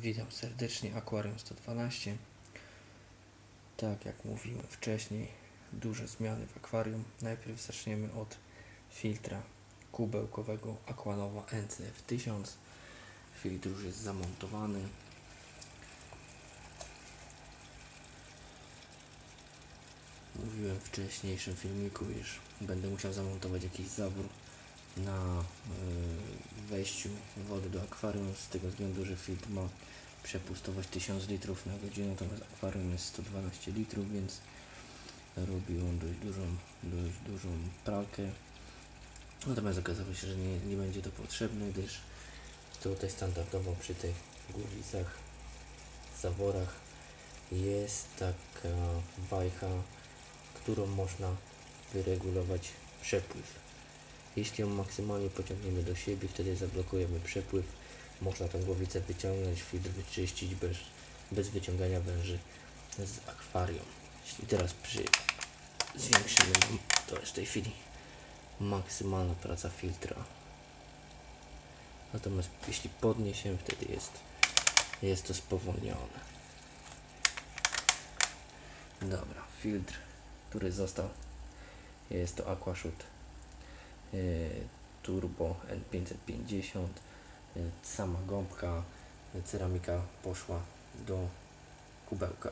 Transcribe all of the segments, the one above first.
Witam serdecznie, Aquarium 112. Tak jak mówiłem wcześniej, duże zmiany w akwarium. Najpierw zaczniemy od filtra kubełkowego Aquanova NCF 1000. Filtr już jest zamontowany. Mówiłem w wcześniejszym filmiku, iż będę musiał zamontować jakiś zawór na y, wejściu wody do akwarium z tego względu, że filtr ma przepustowość 1000 litrów na godzinę, natomiast akwarium jest 112 litrów, więc robi on dość dużą, dość dużą pralkę. Natomiast okazało się, że nie, nie będzie to potrzebne, gdyż tutaj standardowo przy tych górnicach, zaworach jest taka wajcha, którą można wyregulować przepływ. Jeśli ją maksymalnie pociągniemy do siebie, wtedy zablokujemy przepływ. Można tą głowicę wyciągnąć, filtr wyczyścić bez, bez wyciągania węży z akwarium. Jeśli teraz przy zwiększymy, to jest w tej chwili maksymalna praca filtra. Natomiast jeśli podniesiemy, wtedy jest, jest to spowolnione. Dobra, filtr, który został, jest to Aquashoot Turbo N550. Y, Sama gąbka, y, ceramika poszła do kubełka.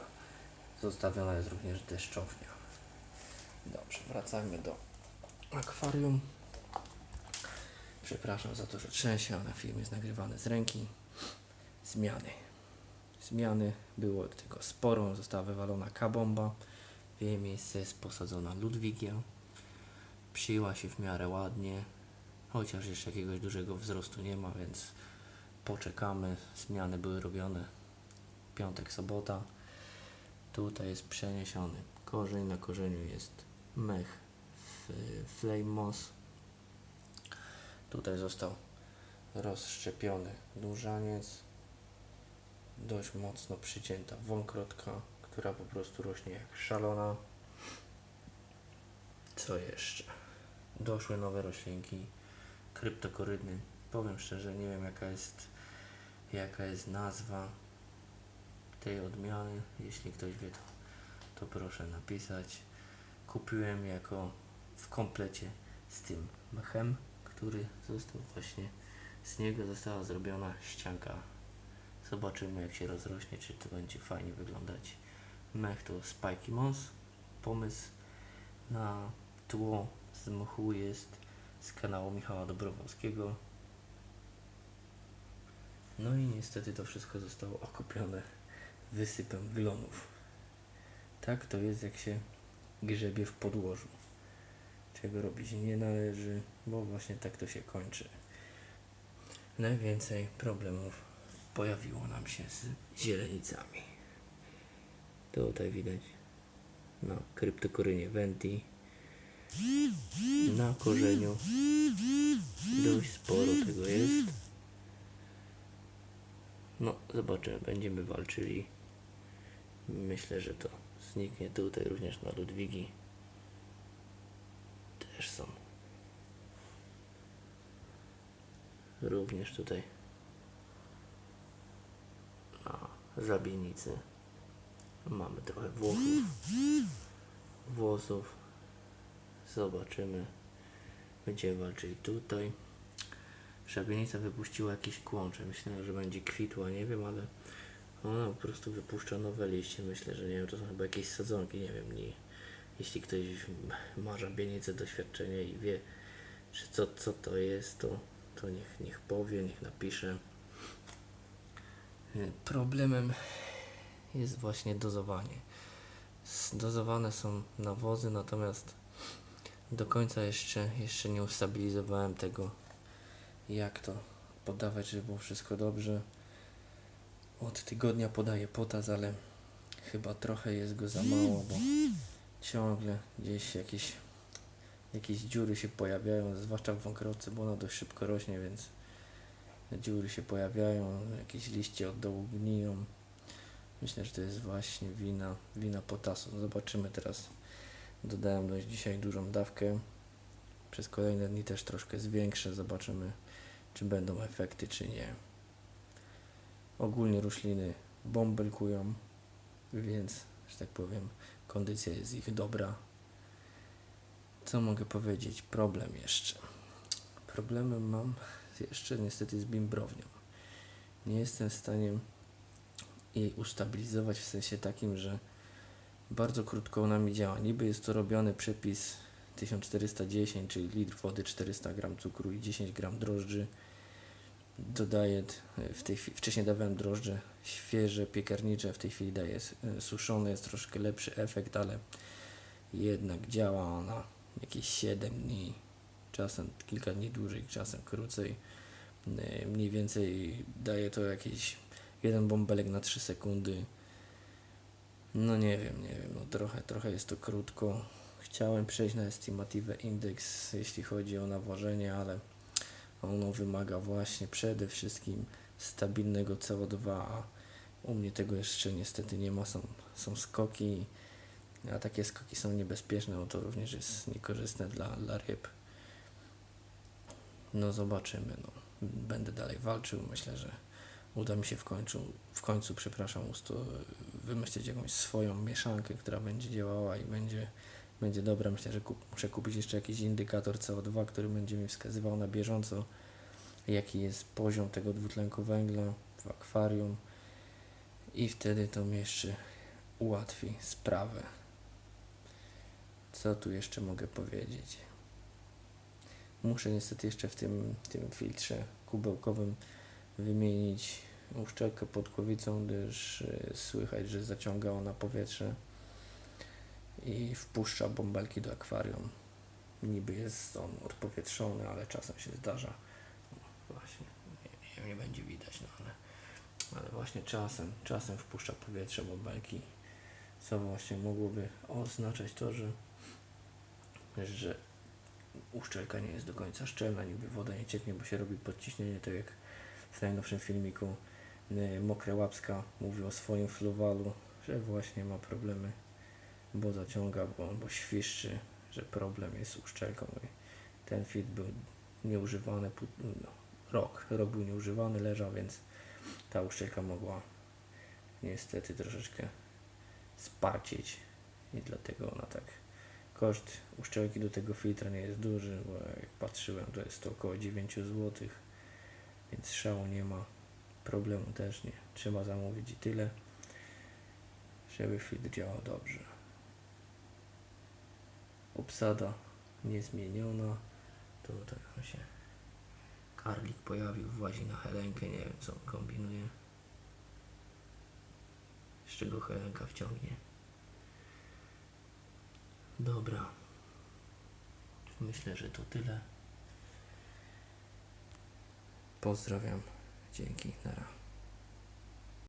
Zostawiona jest również deszczownia. Dobrze, wracajmy do akwarium. Przepraszam za to, że trzęsie, ale film jest nagrywany z ręki. Zmiany. Zmiany było tego sporo. Została wywalona K-bomba. W jej miejsce jest posadzona Ludwigia. Przyjęła się w miarę ładnie, chociaż jeszcze jakiegoś dużego wzrostu nie ma, więc poczekamy. Zmiany były robione piątek, sobota. Tutaj jest przeniesiony korzeń. Na korzeniu jest mech Flame Moss. Tutaj został rozszczepiony nóżaniec. Dość mocno przycięta wąkrotka, która po prostu rośnie jak szalona. Co jeszcze? Doszły nowe roślinki, kryptokorydy. Powiem szczerze, nie wiem jaka jest, jaka jest nazwa tej odmiany. Jeśli ktoś wie, to, to proszę napisać. Kupiłem jako w komplecie z tym mechem, który został właśnie z niego została zrobiona ścianka. Zobaczymy jak się rozrośnie, czy to będzie fajnie wyglądać. Mech to Spiky Moss. Pomysł na tło z mchu jest z kanału Michała Dobrowolskiego. No i niestety to wszystko zostało okupione wysypem glonów. Tak to jest jak się grzebie w podłożu. Czego robić nie należy, bo właśnie tak to się kończy. Najwięcej problemów pojawiło nam się z źrenicami. Tutaj widać na kryptokorynie Venti na korzeniu dość sporo tego jest. No, zobaczymy, będziemy walczyli. Myślę, że to zniknie tutaj również na Ludwigi. Też są. Również tutaj na zabienicy mamy trochę włosów. Włosów. Zobaczymy. Będziemy walczyli tutaj. Szabienica wypuściła jakieś kłącze. Myślę, że będzie kwitła, nie wiem, ale ona po prostu wypuszcza nowe liście. Myślę, że nie wiem, to są chyba jakieś sadzonki, nie wiem. Nie. Jeśli ktoś ma żabienicę, doświadczenie i wie, czy co, co to jest, to, to niech, niech powie, niech napisze. Problemem jest właśnie dozowanie. Dozowane są nawozy, natomiast do końca jeszcze, jeszcze nie ustabilizowałem tego, jak to podawać, żeby było wszystko dobrze. Od tygodnia podaję potas, ale chyba trochę jest go za mało, bo ciągle gdzieś jakieś, jakieś dziury się pojawiają, zwłaszcza w wąkrotce, bo ona dość szybko rośnie, więc dziury się pojawiają, jakieś liście od dołu gniją. Myślę, że to jest właśnie wina, wina potasu. Zobaczymy teraz. Dodałem dość dzisiaj dużą dawkę. Przez kolejne dni też troszkę zwiększę. Zobaczymy, czy będą efekty, czy nie. ogólnie rośliny bąbelkują, więc, że tak powiem, kondycja jest ich dobra. Co mogę powiedzieć? Problem jeszcze. Problemem mam jeszcze niestety z bimbrownią. Nie jestem w stanie jej ustabilizować w sensie takim, że bardzo krótko ona mi działa. Niby jest to robiony przepis 1410, czyli litr wody, 400 gram cukru i 10 gram drożdży. Dodaję t- w tej chwili, wcześniej dawałem drożdże świeże, piekarnicze, w tej chwili daję e, suszone, jest troszkę lepszy efekt, ale jednak działa ona jakieś 7 dni, czasem kilka dni dłużej, czasem krócej. E, Mniej więcej daje to jakieś jeden bąbelek na 3 sekundy. No nie wiem, nie wiem, no trochę, trochę jest to krótko. Chciałem przejść na Estimative Index, jeśli chodzi o nawożenie, ale ono wymaga właśnie przede wszystkim stabilnego CO2, a u mnie tego jeszcze niestety nie ma, są, są skoki, a takie skoki są niebezpieczne, bo to również jest niekorzystne dla, dla ryb. No zobaczymy, no. Będę dalej walczył, myślę, że uda mi się w końcu, w końcu, przepraszam, usto, wymyślić jakąś swoją mieszankę, która będzie działała i będzie, będzie dobra. Myślę, że kup, muszę kupić jeszcze jakiś indykator CO2, który będzie mi wskazywał na bieżąco, jaki jest poziom tego dwutlenku węgla w akwarium i wtedy to mi jeszcze ułatwi sprawę. Co tu jeszcze mogę powiedzieć? Muszę niestety jeszcze w tym, tym filtrze kubełkowym wymienić uszczelkę pod głowicą, gdyż y, słychać, że zaciąga ona powietrze i wpuszcza bąbelki do akwarium. Niby jest on odpowietrzony, ale czasem się zdarza. Właśnie, nie, nie, nie będzie widać, no ale, ale właśnie czasem, czasem wpuszcza powietrze bąbelki, co właśnie mogłoby oznaczać to, że, że uszczelka nie jest do końca szczelna, niby woda nie cieknie, bo się robi podciśnienie, tak jak w najnowszym filmiku y, Mokre Łapska mówi o swoim fluwalu, że właśnie ma problemy, bo zaciąga, bo, bo świszczy, że problem jest z uszczelką. Ten fit był nieużywany, no, rok, rok był nieużywany, leżał, więc ta uszczelka mogła niestety troszeczkę sparcieć. I dlatego ona tak koszt uszczelki do tego filtra nie jest duży, bo jak patrzyłem to jest to około 9 zł, więc szału nie ma, problemu też nie. Trzeba zamówić i tyle, żeby filtr działał dobrze. Obsada niezmieniona. Tu tak się karlik pojawił, włazi na Helenkę, nie wiem co on kombinuje. Z czego Helenka wciągnie. Dobra. Myślę, że to tyle. Pozdrawiam. Dzięki. Nara.